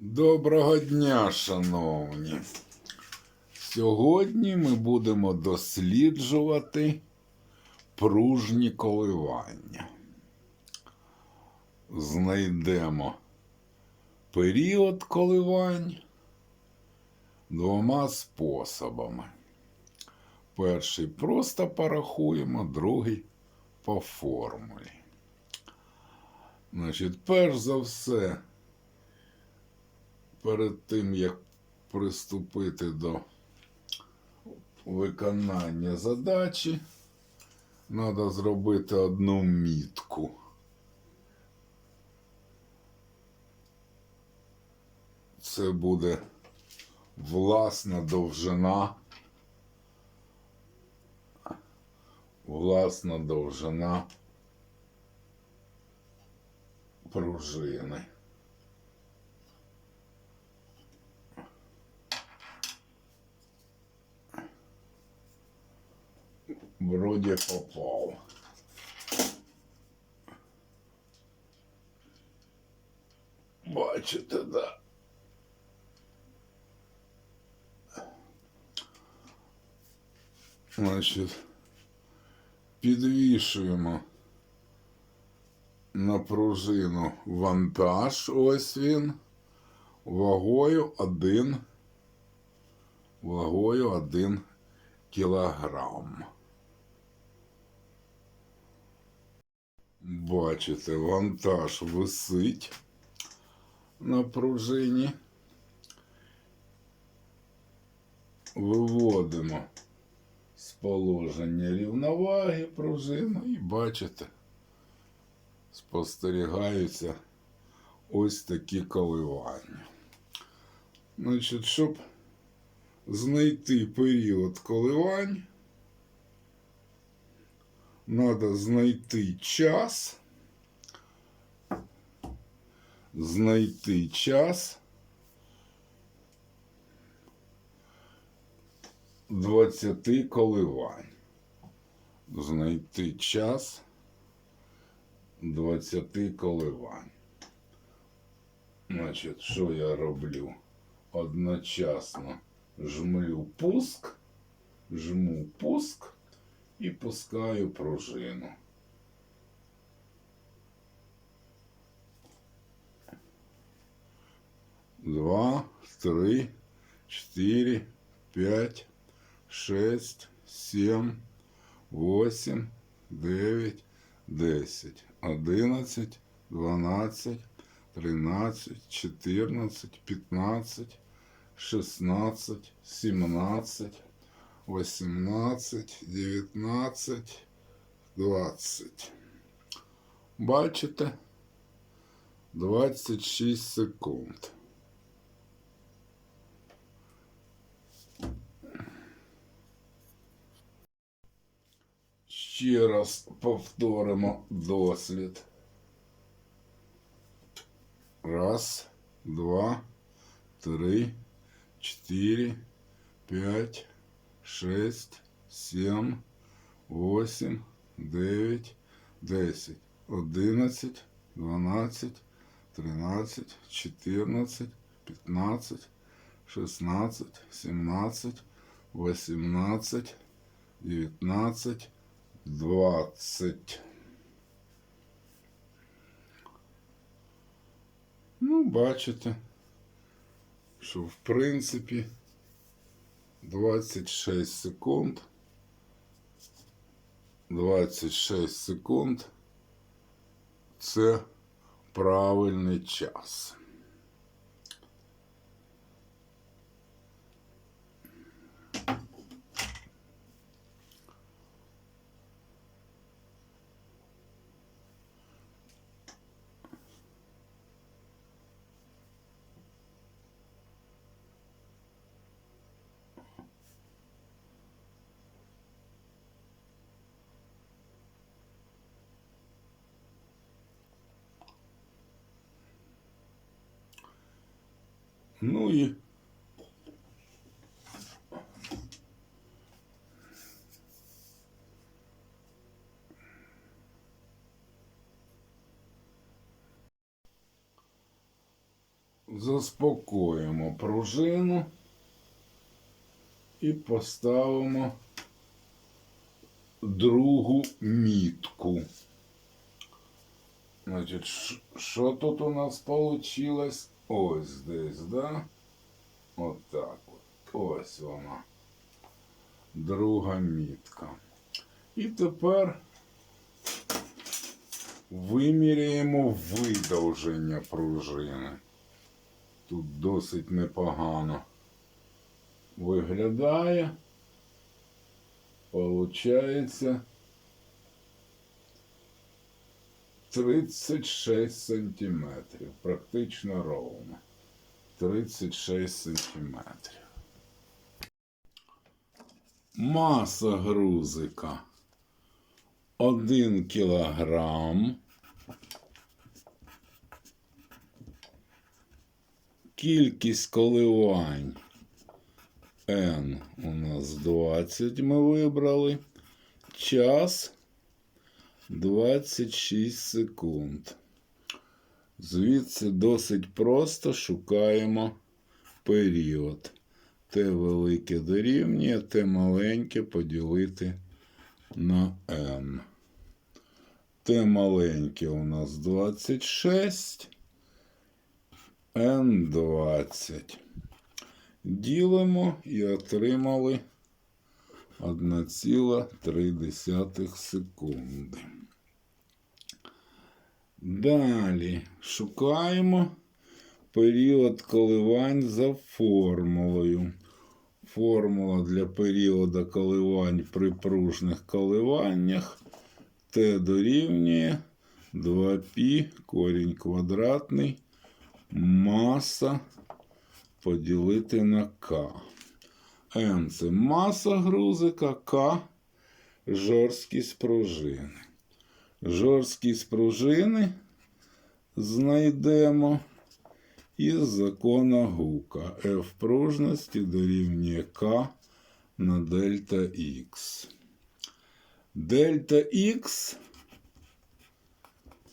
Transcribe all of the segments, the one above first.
Доброго дня, шановні. Сьогодні ми будемо досліджувати пружні коливання. Знайдемо період коливань двома способами. Перший просто порахуємо, другий по формулі. Значить, перш за все, перед тим, як приступити до виконання задачі, треба зробити одну мітку. Це буде власна довжина. Власна довжина пружини. Вроде попал. Бачите, да. Значить, підвішуємо на пружину вантаж, ось він, вагою один, вагою один кілограм. Бачите, вантаж висить на пружині. Виводимо з положення рівноваги пружину і бачите, спостерігаються ось такі коливання. Значить, щоб знайти період коливань, треба знайти час, знайти час 20 коливань. Знайти час 20 коливань. Значить, що я роблю? Одночасно жмлю пуск, жму пуск і пускаю пружину. Два, три, чотири, п'ять, шесть, сім, восім, дев'ять, десять, одинадцять, дванадцять, тринадцять, чотирнадцять, п'ятнадцять, шістнадцять, сімнадцять. 18, 19, 20. Бачите? 26 секунд. Ще раз повторимо дослід. Раз, два, три, чотири, п'ять шесть, сім, восемь, дев'ять, десять, одинадцять, дванадцять, тринадцять, чотирнадцять, п'ятнадцять, шістнадцять, сімнадцять, вісімнадцять, дев'ятнадцять, двадцять. Ну, бачите, що в принципі 26 секунд. 26 секунд це правильний час. Ну і заспокоїмо пружину і поставимо другу мітку. Значить, що тут у нас вийшло? Ось десь, да? Отак от. Ось вона. Друга мітка. І тепер виміряємо видовження пружини. Тут досить непогано виглядає. Получається 36 сантиметрів. Практично ровно. 36 сантиметрів. Маса грузика 1 кілограм. Кількість коливань N у нас 20 ми вибрали. Час 26 секунд. Звідси досить просто шукаємо період. Те велике дорівнює, те маленьке поділити на n. Те маленьке у нас 26, n 20. Ділимо і отримали 1,3 секунди. Далі шукаємо період коливань за формулою. Формула для періоду коливань при пружних коливаннях Т дорівнює 2π корінь квадратний маса поділити на К. М це маса грузика, К жорсткість пружини. Жорсткість пружини знайдемо із закона Гука. F пружності дорівнює К на дельта Х. Дельта Х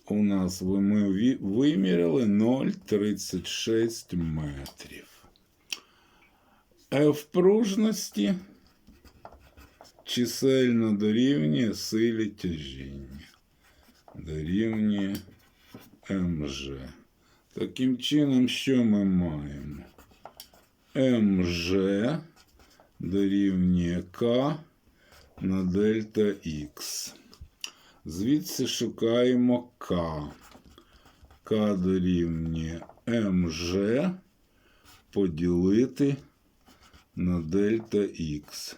у нас ми виміряли 0,36 метрів. F пружності чисельно дорівнює силі тяжіння. Дорівнює МЖ. Таким чином, що ми маємо? МЖ дорівнює К на дельта Х. Звідси шукаємо К. К дорівнює МЖ поділити на дельта Х.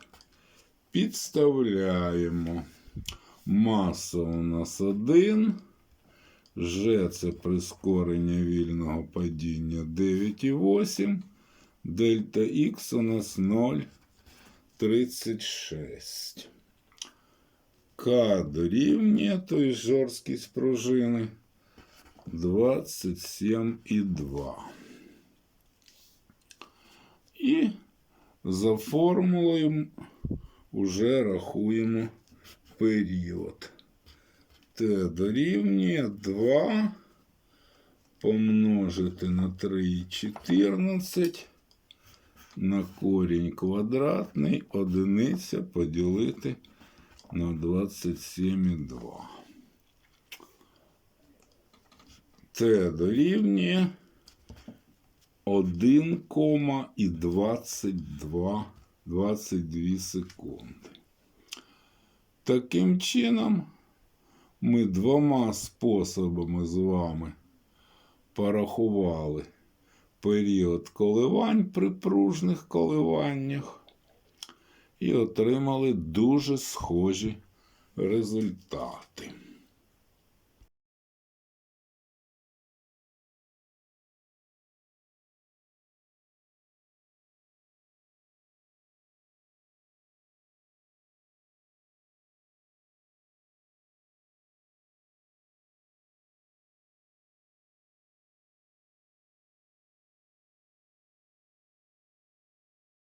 Підставляємо. Маса у нас 1. Ж це прискорення вільного падіння 9,8. Дельта Х у нас 0,36. К дорівнює, то жорсткість пружини 27,2. І за формулою вже рахуємо період. Т дорівнює 2 помножити на 3,14 на корінь квадратний одиниця поділити на 27,2. Т дорівнює 1,22 22 секунди. Таким чином, ми двома способами з вами порахували період коливань при пружних коливаннях і отримали дуже схожі результати.